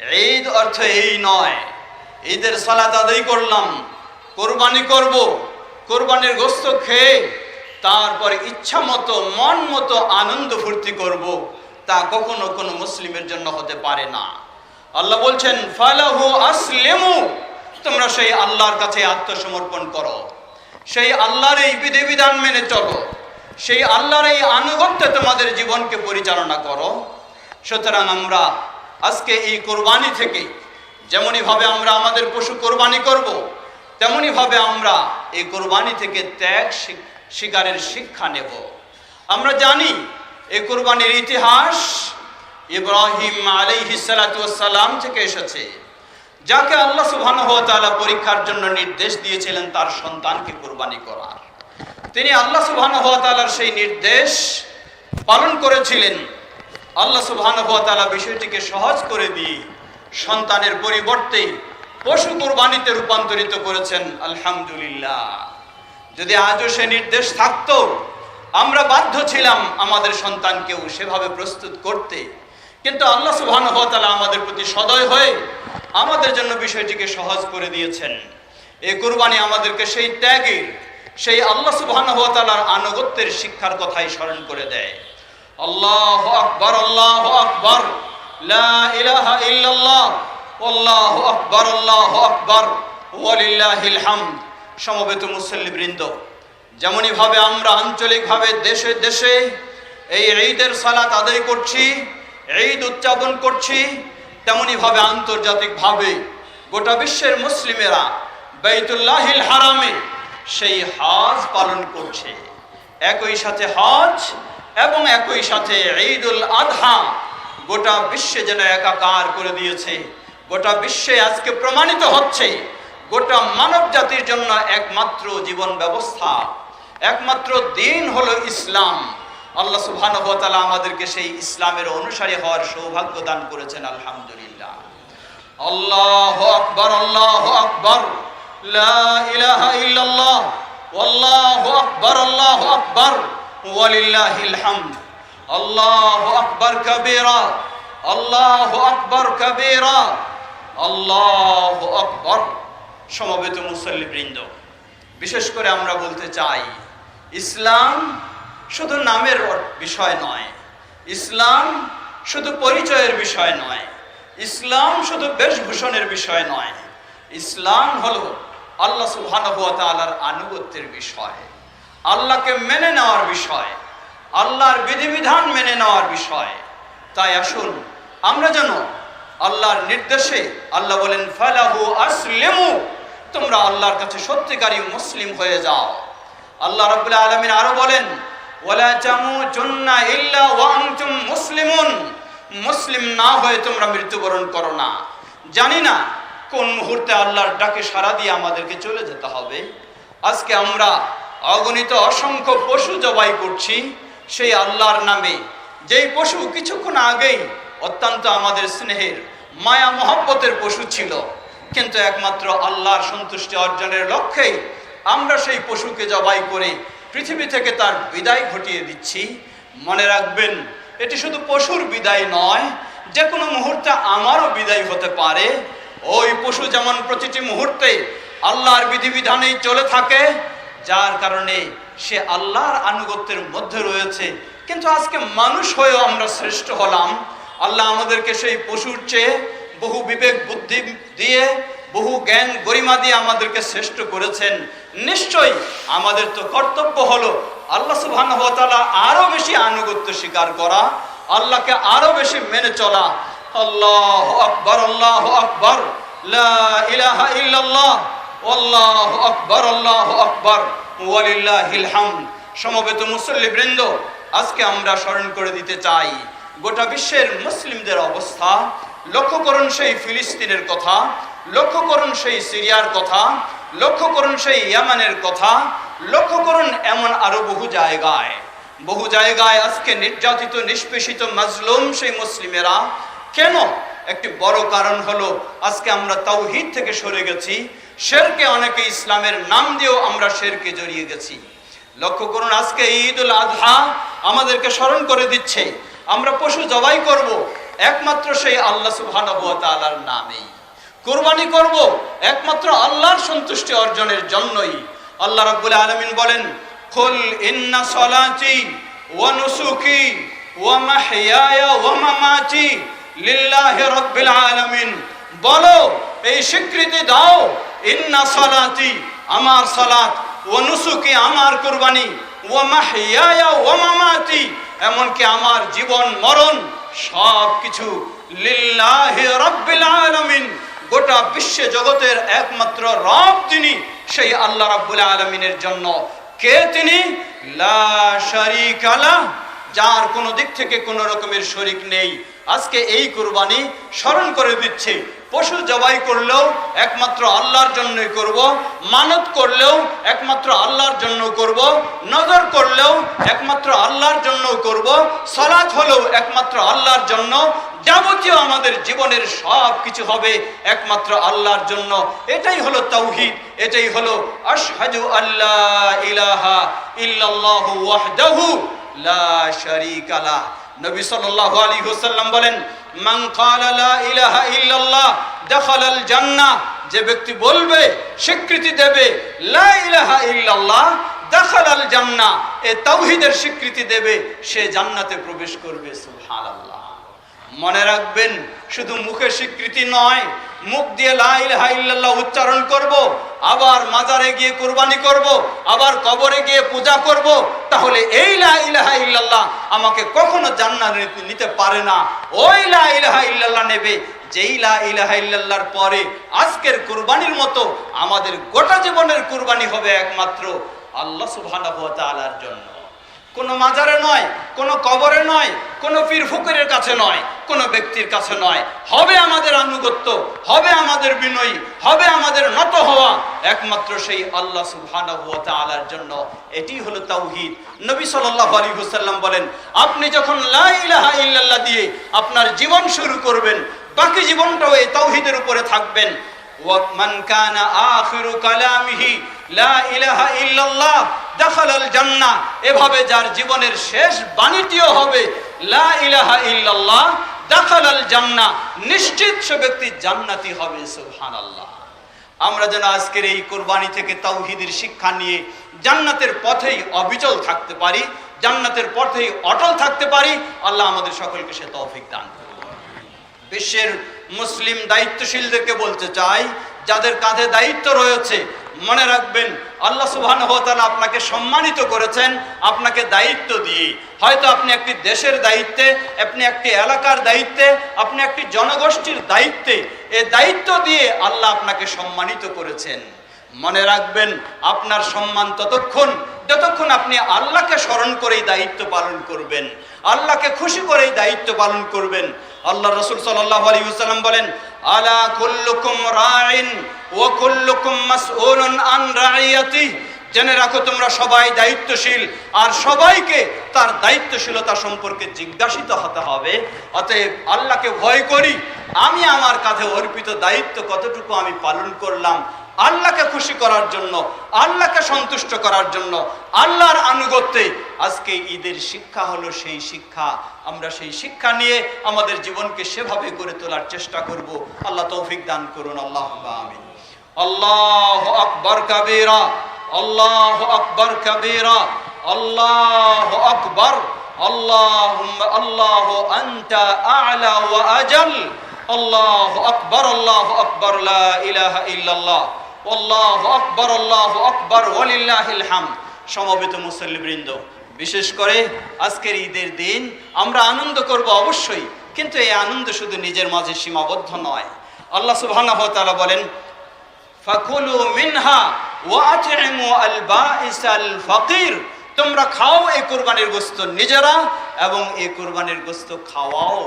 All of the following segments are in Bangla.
ঈদ অর্থ এই নয়। ঈদের সালাত আদায় করলাম, কোরবানি করব, কোরবানির গোস্ত খেয়ে তারপর ইচ্ছা মতো, মন মতো আনন্দ ফুর্তি করব, তা কখনো কোনো মুসলিমের জন্য হতে পারে না। আল্লাহ বলছেন, ফালাহু আসলেমু তোমরা সেই আল্লাহর কাছে আত্মসমর্পণ করো। সেই আল্লাহর এই বিধিবিধান মেনে চলো। সেই আল্লাহর এই আনুগত্যে তোমাদের জীবনকে পরিচালনা করো। সুতরাং আমরা আজকে এই কোরবানি থেকে যেমনইভাবে আমরা আমাদের পশু কোরবানি করব তেমনইভাবে আমরা এই কোরবানি থেকে ত্যাগ শিক- শিকারের শিক্ষা নেব। আমরা জানি এই কোরবানির ইতিহাস ইব্রাহিম আলাইহিসালাম থেকে এসেছে, যাকে আল্লাহ ওয়া পরীক্ষার জন্য নির্দেশ দিয়েছিলেন তার সন্তানকে কোরবানি করার। তিনি আল্লাহ ওয়া সেই নির্দেশ পালন করেছিলেন। আল্লাহ সুবহানাহু বিষয়টিকে সহজ করে দিয়ে সন্তানের পরিবর্তে পশু কোরবানিতে রূপান্তরিত করেছেন, আলহামদুলিল্লাহ। যদি আজও সে নির্দেশ থাকতো, আমরা বাধ্য ছিলাম আমাদের সন্তানকেও সেভাবে প্রস্তুত করতে। কিন্তু আল্লাহ সুবহানাহু আমাদের প্রতি সদয় হয়ে আমাদের জন্য বিষয়টিকে সহজ করে দিয়েছেন। এই কোরবানি আমাদেরকে সেই ত্যাগের, সেই আল্লাহ সুবহানাহু আনুগত্যের শিক্ষার কথাই স্মরণ করে দেয়। আল্লাহু আকবার আল্লাহু আকবার। আল্লাহু আকবার আল্লাহু আকবার। ওয়ালিল্লাহিল হামদ। সমবেত মুসল্লিবৃন্দ যেমনই ভাবে আমরা আঞ্চলিকভাবে দেশে দেশে এই ঈদের সালাত আদায় করছি, ঈদ উদযাপন করছি তেমনি ভাবে আন্তর্জাতিকভাবে গোটা বিশ্বের মুসলিমেরা বাইতুল্লাহিল হারামে সেই হজ পালন করছে। একই সাথে হজ এবং একই সাথে ঈদুল আধহা গোটা বিশ্বে যেন একাকার করে দিয়েছে। গোটা বিশ্বে আজকে প্রমাণিত হচ্ছে, গোটা মানব জাতির জন্য একমাত্র জীবন ব্যবস্থা, একমাত্র দিন হলো ইসলাম। আল্লাহ সুবহানাহু আমাদেরকে সেই ইসলামের অনুসারী হওয়ার সৌভাগ্য দান করেছেন, আলহামদুলিল্লাহ। আল্লাহ আকবার, আল্লাহু আকবার। ইলাহা ইল্লাল্লাহ। ওয়াল্লাহু আকবার, আল্লাহু আকবার। ওয়ালিল্লাহিল হামদ আল্লাহু আকবার কাবীরা। আল্লাহু আকবার কাবীরা। আল্লাহু আকবার। সমবেত মুসল্লিবৃন্দ, বিশেষ করে আমরা বলতে চাই, ইসলাম শুধু নামের বিষয় নয়, ইসলাম শুধু পরিচয়ের বিষয় নয়, ইসলাম শুধু বেশভূষণের বিষয় নয়, ইসলাম হলো আল্লাহ তাআলার আনুগত্যের বিষয়। আল্লাহকে মেনে নেওয়ার বিষয়, আল্লাহর বিধিবিধান মেনে নেওয়ার বিষয়। তাই আসুন, আমরা যেন আল্লাহর নির্দেশে, আল্লাহ বলেন, ফালাহু আসলিমু তোমরা আল্লাহর কাছে সত্যিকারী মুসলিম হয়ে যাও। আল্লাহ রাব্বুল আলামিন আরও বলেন, ওয়ালা তামুতুন্না ইল্লা ওয়া আনতুম মুসলিমুন মুসলিম না হয়ে তোমরা মৃত্যুবরণ করো না। জানি না কোন মুহূর্তে আল্লাহর ডাকে সাড়া দিয়ে আমাদেরকে চলে যেতে হবে। আজকে আমরা অগণিত অসংখ্য পশু জবাই করছি সেই আল্লাহর নামে। যেই পশু কিছুক্ষণ আগেই অত্যন্ত আমাদের স্নেহের, মায়া, মহব্বতের পশু ছিল। কিন্তু একমাত্র আল্লাহর সন্তুষ্টি অর্জনের লক্ষ্যেই আমরা সেই পশুকে জবাই করে পৃথিবী থেকে তার বিদায় ঘটিয়ে দিচ্ছি। মনে রাখবেন, এটি শুধু পশুর বিদায় নয় যে কোনো মুহূর্তে আমারও বিদায় হতে পারে। ওই পশু যেমন প্রতিটি মুহূর্তে আল্লাহর বিধিবিধানেই চলে থাকে যার কারণে সে আল্লাহর আনুগত্যের মধ্যে রয়েছে। কিন্তু আজকে মানুষ হয়েও আমরা শ্রেষ্ঠ হলাম। আল্লাহ আমাদেরকে সেই পশুর চেয়ে বহু বিবেক, বুদ্ধি দিয়ে, বহু জ্ঞান, গরিমা দিয়ে আমাদেরকে শ্রেষ্ঠ করেছেন। নিশ্চয়ই আমাদের তো কর্তব্য হলো আল্লাহ সুবহানাহু ওয়া তাআলা আরও বেশি আনুগত্য স্বীকার করা, আল্লাহকে আরও বেশি মেনে চলা। আল্লাহ আকবর আল্লাহ আকবর। ইলাহা ইল্লাল্লাহ। আল্লাহু আকবর আল্লাহু আকবর। ওয়ালিল্লাহিল হামদ। সমবেত মুসল্লিবৃন্দ আজকে আমরা স্মরণ করে দিতে চাই, গোটা বিশ্বের মুসলিমদের অবস্থা। লক্ষ্য করুন সেই ফিলিস্তিনের কথা, লক্ষ্য করুন সেই সিরিয়ার কথা, লক্ষ্য করুন সেই ইয়ামানের কথা, লক্ষ্য করুন এমন আরও বহু জায়গায়। বহু জায়গায় আজকে নির্যাতিত, নিষ্পেষিত, মাজলুম সেই মুসলিমেরা। কেন? একটি বড় কারণ হলো, আজকে আমরা তাওহিদ থেকে সরে গেছি। শেরকে অনেকে ইসলামের নাম দিয়েও আমরা শেরকে জড়িয়ে গেছি। লক্ষ্য করুন, আজকে ঈদ উল আজহা আমাদেরকে স্মরণ করে দিচ্ছে, আমরা পশু জবাই করব, একমাত্র সেই আল্লাহ তাআলার নামেই। কুরবানি করব, একমাত্র আল্লাহর সন্তুষ্টি অর্জনের জন্যই। আল্লাহ রাব্বুল আলামিন বলেন, কুল ইন্না সলাতি ওয়া নুসুকি ওয়া মাহইয়ায়া ওয়া মামাতি লিল্লাহি রাব্বিল আলামিন। বলো, এই স্বীকৃতি দাও ইন্না সলাতি আমার সালাত, ও নুসুকি আমার কুরবানি ওয়া মাহইয়ায়া ওয়া মামাতি, এমনকি আমার জীবন, মরণ সব কিছু লিল্লাহি রাব্বিল আলামিন, গোটা বিশ্ব জগতের একমাত্র রব তিনি, সেই আল্লাহ রাব্বুল আলামিনের জন্য। কে তিনি? লা শারীকা লাহ, যার কোনো দিক থেকে কোনো রকমের শরিক নেই। আজকে এই কুরবানি স্মরণ করে দিচ্ছে পশু জবাই করলেও একমাত্র আল্লাহর জন্যই করব, মানত করলেও একমাত্র আল্লাহর জন্য করব, নজর করলেও একমাত্র আল্লাহর জন্য করব, সালাত হলেও একমাত্র আল্লাহর জন্য, যাবতীয় আমাদের জীবনের সব কিছু হবে একমাত্র আল্লাহর জন্য। এটাই হলো তৌহিদ এটাই হলো আশহাদু আল্লাহ ইলাহা ইল্লাল্লাহু ওয়াহদাহু লা শারীকা লাহ। নবী সাল্লাল্লাহু আলাইহি ওয়াসাল্লাম বলেন, মান ক্বালা লা ইলাহা ইল্লাল্লাহ, দাখালাল জান্নাহ যে ব্যক্তি বলবে, স্বীকৃতি দেবে, লা ইলাহা ইল্লাল্লাহ, দাখালাল জান্নাহ এ তাওহীদের স্বীকৃতি দেবে, সে জান্নাতে প্রবেশ করবে, সুবহানাল্লাহ। মনে রাখবেন, শুধু মুখে স্বীকৃতি নয়, মুখ দিয়ে লা ইলাহা ইল্লাল্লাহ উচ্চারণ করব, আবার মাজারে গিয়ে কুরবানি করব, আবার কবরে গিয়ে পূজা করব, তাহলে এই লা ইলাহা ইল্লাল্লাহ আমাকে কখনো জান্নাত নিতে পারে না। ওই লা ইলাহা ইল্লাল্লাহ নেবে, যেই লা ইলাহা ইল্লাল্লাহর পরে আজকের কুরবানির মতো আমাদের গোটা জীবনের কুরবানি হবে একমাত্র আল্লাহ তাআলার জন্য। কোনো মাজারে নয়, কোনো কবরে নয়, কোনো পীর ফুকরের কাছে নয়, কোনো ব্যক্তির কাছে নয়। হবে আমাদের আনুগত্য, হবে আমাদের বিনয়ী, হবে আমাদের নত হওয়া। একমাত্র সেই আল্লাহ সুবাহর জন্য। এটি হলো তাওহিদ। নবী সাল্লাহ আলী হুসাল্লাম বলেন, আপনি যখন লাইলাহা ইল্লাল্লাহ দিয়ে আপনার জীবন শুরু করবেন, বাকি জীবনটাও এই তাওহিদের উপরে থাকবেন। ওয়াকমান কানা আখিরু কালামিহি, লা ইলাহা ইল্লাল্লাহ দাখালাল জান্নাহ। এভাবে যার জীবনের শেষ বাণীটিও হবে, লা ইলাহা ইল্লাল্লাহ, দাখালাল জান্নাহ। নিশ্চিত সে ব্যক্তি জান্নাতি হবে, সুবহানাল্লাহ। আমরা যেন আজকের এই কোরবানি থেকে তাওহিদের শিক্ষা নিয়ে জান্নাতের পথেই অবিচল থাকতে পারি, জান্নাতের পথেই অটল থাকতে পারি, আল্লাহ আমাদের সকলকে সে তৌফিক দান বিশ্বের মুসলিম দায়িত্বশীলদেরকে বলতে চাই, যাদের কাঁধে দায়িত্ব রয়েছে মনে রাখবেন, আল্লাহ সুবহান ওয়া আপনাকে সম্মানিত করেছেন, আপনাকে দায়িত্ব দিয়ে। হয়তো আপনি একটি দেশের দায়িত্বে, আপনি একটি এলাকার দায়িত্বে, আপনি একটি জনগোষ্ঠীর দায়িত্বে, এ দায়িত্ব দিয়ে আল্লাহ আপনাকে সম্মানিত করেছেন। মনে রাখবেন, আপনার সম্মান ততক্ষণ যতক্ষণ আপনি আল্লাহকে স্মরণ করেই দায়িত্ব পালন করবেন, আল্লাহকে খুশি করেই দায়িত্ব পালন করবেন আল্লাহ রসুল সাল্লাহ আলী সাল্লাম বলেন, আলা কুল্লুকুম রাইন ও কুল্লুকুম মাসউলুন আন রাইয়াতি। জেনে রাখো, তোমরা সবাই দায়িত্বশীল, আর সবাইকে তার দায়িত্বশীলতা সম্পর্কে জিজ্ঞাসিত হতে হবে। অতএব আল্লাহকে ভয় করি, আমি আমার কাঁধে অর্পিত দায়িত্ব কতটুকু আমি পালন করলাম আল্লাহকে খুশি করার জন্য, আল্লাহকে সন্তুষ্ট করার জন্য, আল্লাহর আনুগত্যে আজকে ঈদের শিক্ষা হলো সেই শিক্ষা। আমরা সেই শিক্ষা নিয়ে আমাদের জীবনকে সেভাবে গড়ে তোলার চেষ্টা করব। আল্লাহ তৌফিক দান করুন আল্লাহ আমিন। আল্লাহ আকবর কাবেরা, আল্লাহ আকবর কাবেরা, আল্লাহ আকবর আল্লাহ আল্লাহ আন্তা আলা ওয়া আজল, আল্লাহ আকবর আল্লাহ আকবর, লা ইলাহা ইল্লাল্লাহ। আল্লাহ আকবর আল্লাহ আকবর, ওয়ালিল্লাহিল হামদ। সমবেত মুসল্লিবৃন্দ, বিশেষ করে আজকের ঈদের দিন, আমরা আনন্দ করব অবশ্যই, কিন্তু এই আনন্দ শুধু নিজের মাঝে সীমাবদ্ধ নয়। আল্লাহ সুবহানাহু বলেন, ফাকুলু মিনহা ওয়া আতইমু আল বাইসাল ফাকির। তোমরা খাও এই কোরবানির গোস্ত নিজেরা এবং এই কোরবানির গোস্ত খাওয়াও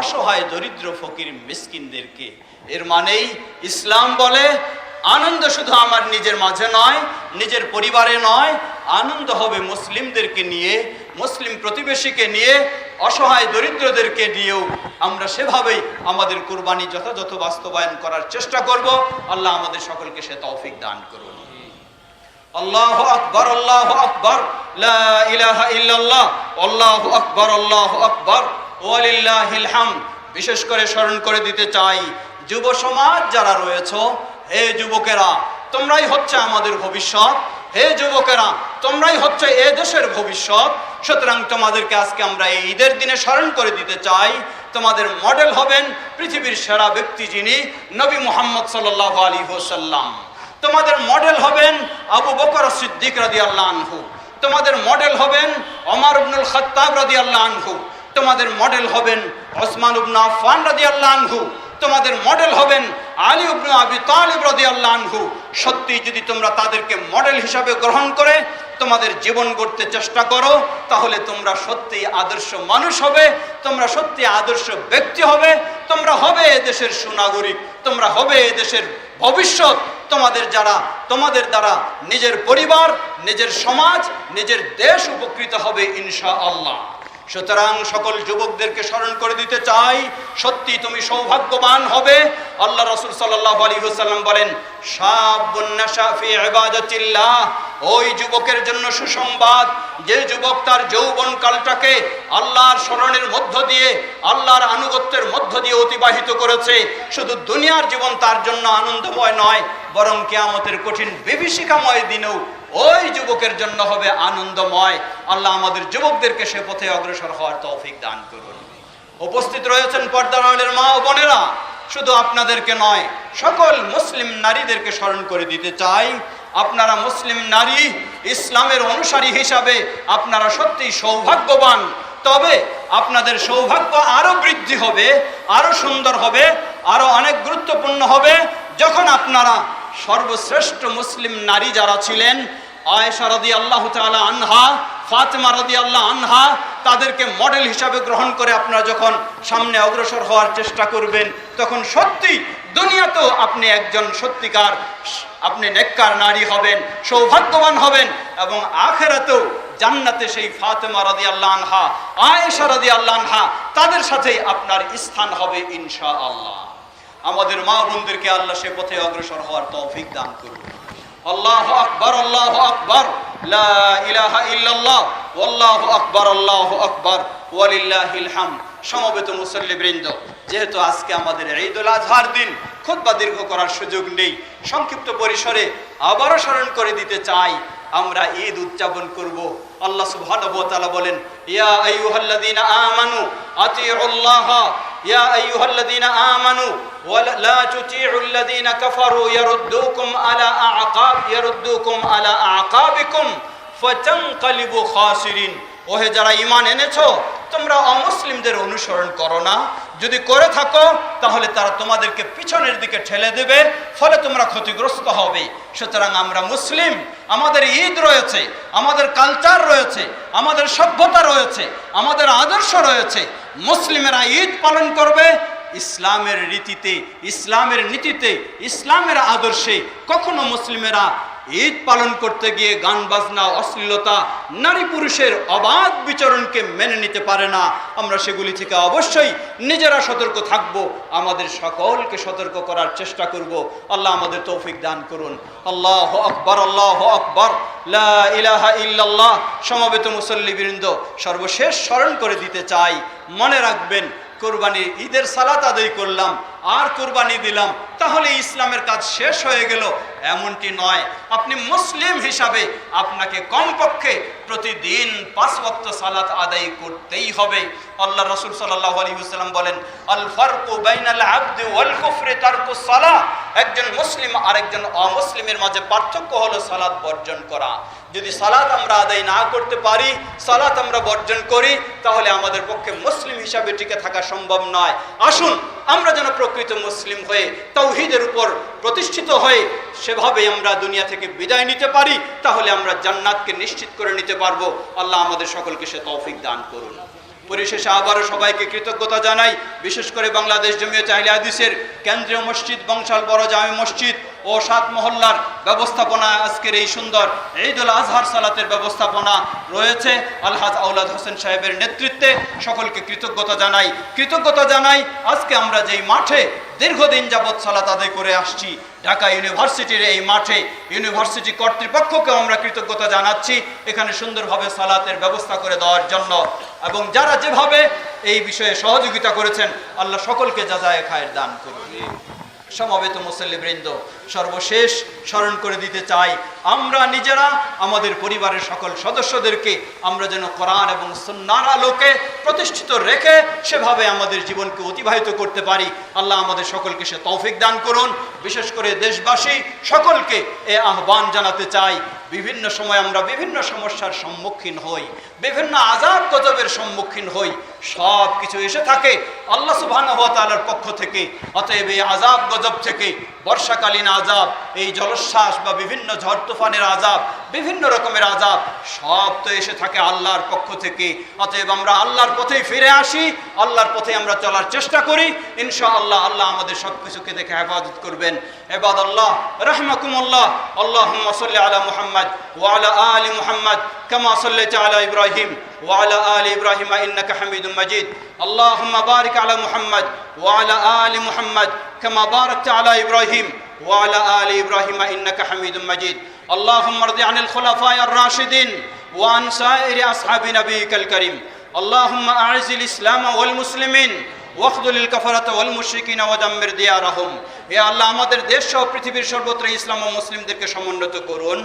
অসহায়, দরিদ্র, ফকির, মিসকিনদেরকে। এর মানেই ইসলাম বলে আনন্দ শুধু আমার নিজের মাঝে নয়, নিজের পরিবারে নয়, আনন্দ হবে মুসলিমদেরকে নিয়ে, মুসলিম প্রতিবেশীকে নিয়ে, অসহায় দরিদ্রদেরকে নিয়েও আমরা সেভাবেই আমাদের কুরবানি যথাযথ বাস্তবায়ন করার চেষ্টা করব। আল্লাহ আমাদের সকলকে সে তৌফিক দান করুন। আল্লাহ আকবর আল্লাহ আকবর ইল্লাল্লাহ, আল্লাহু আকবর আল্লাহু আকবর, ওয়ালিল্লাহিল হামদ। বিশেষ করে স্মরণ করে দিতে চাই, যুব সমাজ যারা রয়েছে হে যুবকেরা, তোমরাই হচ্ছে আমাদের ভবিষ্যৎ। হে যুবকেরা, তোমরাই হচ্ছে এ দেশের ভবিষ্যৎ। সুতরাং তোমাদেরকে আজকে আমরা এই ঈদের দিনে স্মরণ করে দিতে চাই। তোমাদের মডেল হবেন পৃথিবীর সেরা ব্যক্তি যিনি নবী মোহাম্মদ সাল্লাহ আলী হোসাল্লাম তোমাদের মডেল হবেন আবু বকর সিদ্দিক রাদি আল্লাহ তোমাদের মডেল হবেন অমর ইবনুল খত্তাব রাদি আল্লাহ আনহু। তোমাদের মডেল হবেন ওসমান উবনা আফফান রাদি আল্লাহ তোমাদের মডেল হবেন আলী ইবনু আবি তালিব রাদি আনহু। সত্যি যদি তোমরা তাদেরকে মডেল হিসাবে গ্রহণ করে তোমাদের জীবন গড়তে চেষ্টা করো, তাহলে তোমরা সত্যি আদর্শ মানুষ হবে, তোমরা সত্যি আদর্শ ব্যক্তি হবে, তোমরা হবে এদেশের সুনাগরিক, তোমরা হবে এদেশের ভবিষ্যৎ। তোমাদের যারা, তোমাদের দ্বারা নিজের পরিবার, নিজের সমাজ, নিজের দেশ উপকৃত হবে ইনশা আল্লাহ সুতরাং সকল যুবকদেরকে স্মরণ করে দিতে চাই, সত্যি তুমি সৌভাগ্যবান হবে। আল্লাহ রসুল সাল্লাহ আলী হুসাল্লাম বলেন ওই যুবকের জন্য সুসংবাদ, যে যুবক তার যৌবন কালটাকে আল্লাহর স্মরণের মধ্য দিয়ে, আল্লাহর আনুগত্যের মধ্য দিয়ে অতিবাহিত করেছে। শুধু দুনিয়ার জীবন তার জন্য আনন্দময় নয়, বরং কেয়ামতের কঠিন বিভীষিকাময় দিনেও ওই যুবকের জন্য হবে আনন্দময়। আল্লাহ আমাদের যুবকদেরকে সে পথে অগ্রসর হওয়ার তৌফিক দান করুন। উপস্থিত রয়েছেন পর্দারণের মা ও বোনেরা। শুধু আপনাদেরকে নয়, সকল মুসলিম নারীদেরকে স্মরণ করে দিতে চাই। আপনারা মুসলিম নারী, ইসলামের অনুসারী হিসাবে আপনারা সত্যি সৌভাগ্যবান। তবে আপনাদের সৌভাগ্য আরও বৃদ্ধি হবে, আরও সুন্দর হবে, আরও অনেক গুরুত্বপূর্ণ হবে। যখন আপনারা সর্বশ্রেষ্ঠ মুসলিম নারী যারা ছিলেন আয়েশা রদি আল্লাহ তালা আনহা, ফাতেমা রদি আল্লাহ আনহা তাদেরকে মডেল হিসাবে গ্রহণ করে আপনারা যখন সামনে অগ্রসর হওয়ার চেষ্টা করবেন, তখন সত্যি দুনিয়াতেও আপনি একজন সত্যিকার, আপনি নেককার নারী হবেন, সৌভাগ্যবান হবেন এবং আখেরাতেও জান্নাতে সেই ফাতেমা রদি আল্লাহ আনহা, আয়েশা রদি আল্লাহ আনহা তাদের সাথেই আপনার স্থান হবে ইনশা আল্লাহ আমাদের মা বোনদেরকে আল্লাহ সে পথে অগ্রসর হওয়ার তৌফিক দান করুন। আল্লাহ আকবর আল্লাহ আকবর আকবর, আল্লাহু আকবর, ওয়ালিল্লাহিল হামদ। সমবেত মুসল্লিবৃন্দ যেহেতু আজকে আমাদের ঈদুল আজহার দিন, খুতবা দীর্ঘ করার সুযোগ নেই, সংক্ষিপ্ত পরিসরে আবারও স্মরণ করে দিতে চাই, আমরা ঈদ উদযাপন করব। আল্লাহ সুবহানাহু ওয়া তাআলা বলেন, ইয়া আইয়ুহাল্লাযীনা আমানু, আতিউল্লাহ ইয়া আইয়ুহাল্লাযীনা আমানু ওয়া লা তুতিউল্লাযীনা কাফারু ইয়ারুদ্দুকুম আলা আআকাব ইয়ারুদ্দুকুম আলা আআকাবিকুম ফাতানকালিবু খাসিরিন ওহে যারা ঈমান এনেছো؟ তোমরা অমুসলিমদের অনুসরণ করো না। যদি করে থাকো, তাহলে তারা তোমাদেরকে পিছনের দিকে ঠেলে দেবে, ফলে তোমরা ক্ষতিগ্রস্ত হবে। সুতরাং আমরা মুসলিম, আমাদের ঈদ রয়েছে, আমাদের কালচার রয়েছে, আমাদের সভ্যতা রয়েছে, আমাদের আদর্শ রয়েছে। মুসলিমেরা ঈদ পালন করবে, ইসলামের রীতিতে, ইসলামের নীতিতে, ইসলামের আদর্শে। কখনো মুসলিমেরা ঈদ পালন করতে গিয়ে গান, বাজনা, অশ্লীলতা, নারী পুরুষের অবাধ বিচরণকে মেনে নিতে পারে না। আমরা সেগুলি থেকে অবশ্যই নিজেরা সতর্ক থাকব, আমাদের সকলকে সতর্ক করার চেষ্টা করব। আল্লাহ আমাদের তৌফিক দান করুন। আল্লাহ আকবর আল্লাহ আকবর। ইলাহা ইল্লাল্লাহ। সমবেত মুসল্লিবৃন্দ সর্বশেষ স্মরণ করে দিতে চাই। মনে রাখবেন, কোরবানির ঈদের সালাত আদায় করলাম, আর কোরবানি দিলাম তাহলে ইসলামের কাজ শেষ হয়ে গেল। এমনটি নয়। আপনি মুসলিম হিসাবে আপনাকে কমপক্ষে প্রতিদিন পাঁচ ওয়াক্ত সালাত আদায় করতেই হবে। আল্লাহ রসুল সাল্লাহ আলী হুসালাম বলেন, আল ফারকু বাইনাল আবদি ওয়াল কুফরি তারকু সালাহ একজন মুসলিম আরেকজন অমুসলিমের মাঝে পার্থক্য হলো সালাত বর্জন করা। যদি সালাত আমরা আদায় না করতে পারি, সালাত আমরা বর্জন করি, তাহলে আমাদের পক্ষে মুসলিম হিসাবে টিকে থাকা সম্ভব নয়। আসুন আমরা যেন প্রকৃত মুসলিম হয়ে তৌহিদের উপর প্রতিষ্ঠিত হয়ে সেভাবে আমরা দুনিয়া থেকে বিদায় নিতে পারি, তাহলে আমরা জান্নাতকে নিশ্চিত করে নিতে পারব। আল্লাহ আমাদের সকলকে সে তৌফিক দান করুন। পরিশেষে আবারও সবাইকে কৃতজ্ঞতা জানাই। বিশেষ করে বাংলাদেশ জমিয়ত চাহিলে হাদিসের কেন্দ্রীয় মসজিদ বংশাল বড় জামে মসজিদ ও সাত মহল্লার ব্যবস্থাপনা আজকের এই সুন্দর ঈদুল আজহার সালাতের ব্যবস্থাপনা রয়েছে। আলহাজ আউলাদ হোসেন সাহেবের নেতৃত্বে সকলকে কৃতজ্ঞতা জানাই। কৃতজ্ঞতা জানাই আজকে আমরা যেই মাঠে দীর্ঘদিন যাবৎ সালাত আদায় করে আসছি, ঢাকা ইউনিভার্সিটির এই মাঠে, ইউনিভার্সিটি কর্তৃপক্ষকে আমরা কৃতজ্ঞতা জানাচ্ছি এখানে সুন্দরভাবে সালাতের ব্যবস্থা করে দেওয়ার জন্য। এবং যারা যেভাবে এই বিষয়ে সহযোগিতা করেছেন, আল্লাহ সকলকে যাজায় খায়ের দান করুন। সমবেত মুসল্লিবৃন্দ সর্বশেষ স্মরণ করে দিতে চাই। আমরা নিজেরা, আমাদের পরিবারের সকল সদস্যদেরকে আমরা যেন কোরআন এবং সন্ন্যার আলোকে প্রতিষ্ঠিত রেখে সেভাবে আমাদের জীবনকে অতিবাহিত করতে পারি। আল্লাহ আমাদের সকলকে সে তৌফিক দান করুন। বিশেষ করে দেশবাসী সকলকে এ আহ্বান জানাতে চাই। বিভিন্ন সময় আমরা বিভিন্ন সমস্যার সম্মুখীন হই, বিভিন্ন আজাদ গজবের সম্মুখীন হই। সব কিছু এসে থাকে আল্লাহ তাআলার পক্ষ থেকে। অতএব এই আজাদ গজব থেকে বর্ষাকালীন আজাব এই জলোচ্ছ্বাস বা বিভিন্ন ঝড় তুফানের আজাব বিভিন্ন রকমের আজাব সব তো এসে থাকে আল্লাহর পক্ষ থেকে অতএব আমরা আল্লাহর পথেই ফিরে আসি আল্লাহর পথে আমরা চলার চেষ্টা করি ইনশাআল্লাহ আল্লাহ আমাদের সব কিছুকে দেখে হেফাজত করবেন এবাদ আল্লাহ রহমাকুমুল্লাহ আল্লাহুম্মা সাল্লি আলা মুহাম্মদ ওয়া আলা আলি মুহাম্মদ كما صليت على ابراهيم وعلى ال ابراهيم انك حميد مجيد اللهم بارك على محمد وعلى ال محمد كما باركت على ابراهيم وعلى ال ابراهيم انك حميد مجيد اللهم ارض عن الخلفاء الراشدين وعن سائر اصحاب نبيك الكريم اللهم اعز الاسلام والمسلمين ওয়াখদুল কাফারাত ওয়াল মুশরিকিনা ওয়াদাম্মির দিয়ারাহুম। হে আল্লাহ, আমাদের দেশ সহ পৃথিবীর সর্বত্র ইসলাম ও মুসলিমদেরকে সমুন্নত করুন।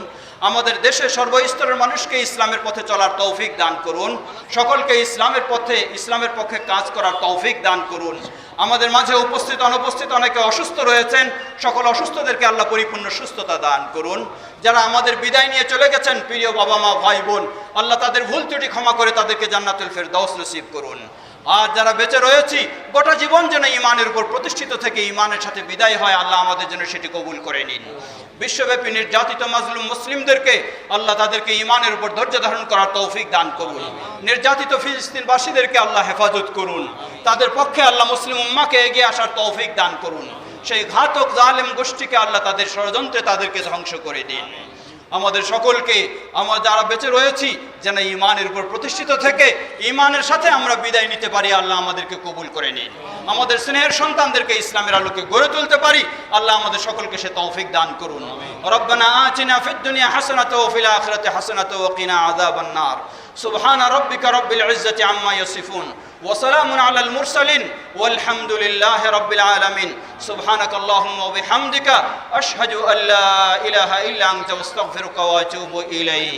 আমাদের দেশের সর্বস্তরের মানুষকে ইসলামের পথে চলার তৌফিক দান করুন। সকলকে ইসলামের পথে, ইসলামের পক্ষে কাজ করার তৌফিক দান করুন। আমাদের মাঝে উপস্থিত, অনুপস্থিত অনেকে অসুস্থ রয়েছেন। সকল অসুস্থদেরকে আল্লাহ পরিপূর্ণ সুস্থতা দান করুন। যারা আমাদের বিদায় নিয়ে চলে গেছেন, প্রিয় বাবা মা ভাই বোন আল্লাহ তাদের ভুল ত্রুটি ক্ষমা করে তাদেরকে জান্নাতুল ফের ফেরদাউস নসিব করুন। আর যারা বেঁচে রয়েছি, গোটা জীবন যেন ইমানের উপর প্রতিষ্ঠিত থেকে ইমানের সাথে বিদায় হয়, আল্লাহ আমাদের জন্য সেটি কবুল করে নিন। বিশ্বব্যাপী নির্যাতিত মাজলুম মুসলিমদেরকে আল্লাহ তাদেরকে ইমানের উপর ধৈর্য ধারণ করার তৌফিক দান করুন। নির্যাতিত ফিলিস্তিনবাসীদেরকে আল্লাহ হেফাজত করুন। তাদের পক্ষে আল্লাহ মুসলিম উম্মাকে এগিয়ে আসার তৌফিক দান করুন। সেই ঘাতক জালেম গোষ্ঠীকে আল্লাহ তাদের ষড়যন্ত্রে তাদেরকে ধ্বংস করে দিন। আমাদের সকলকে আমরা যারা বেঁচে রয়েছি, যেন ইমানের উপর প্রতিষ্ঠিত থেকে ইমানের সাথে আমরা বিদায় নিতে পারি, আল্লাহ আমাদেরকে কবুল করে নিন। আমাদের স্নেহের সন্তানদেরকে ইসলামের আলোকে গড়ে তুলতে পারি, আল্লাহ আমাদের সকলকে সে তৌফিক দান করুন। রব্বানা আতিনা ফিদ হাসানাত ওয়া ফিল আখিরাতি হাসানাত ওয়া কিনা আযাবান নার সুবহান রাব্বিকা রব্বিল ইজ্জাতি আম্মা ইয়াসিফুন। وسلام على المرسلين والحمد لله رب العالمين. سبحانك اللهم وبحمدك أشهد أن لا إله إلا أنت وأستغفرك وأتوب إليك.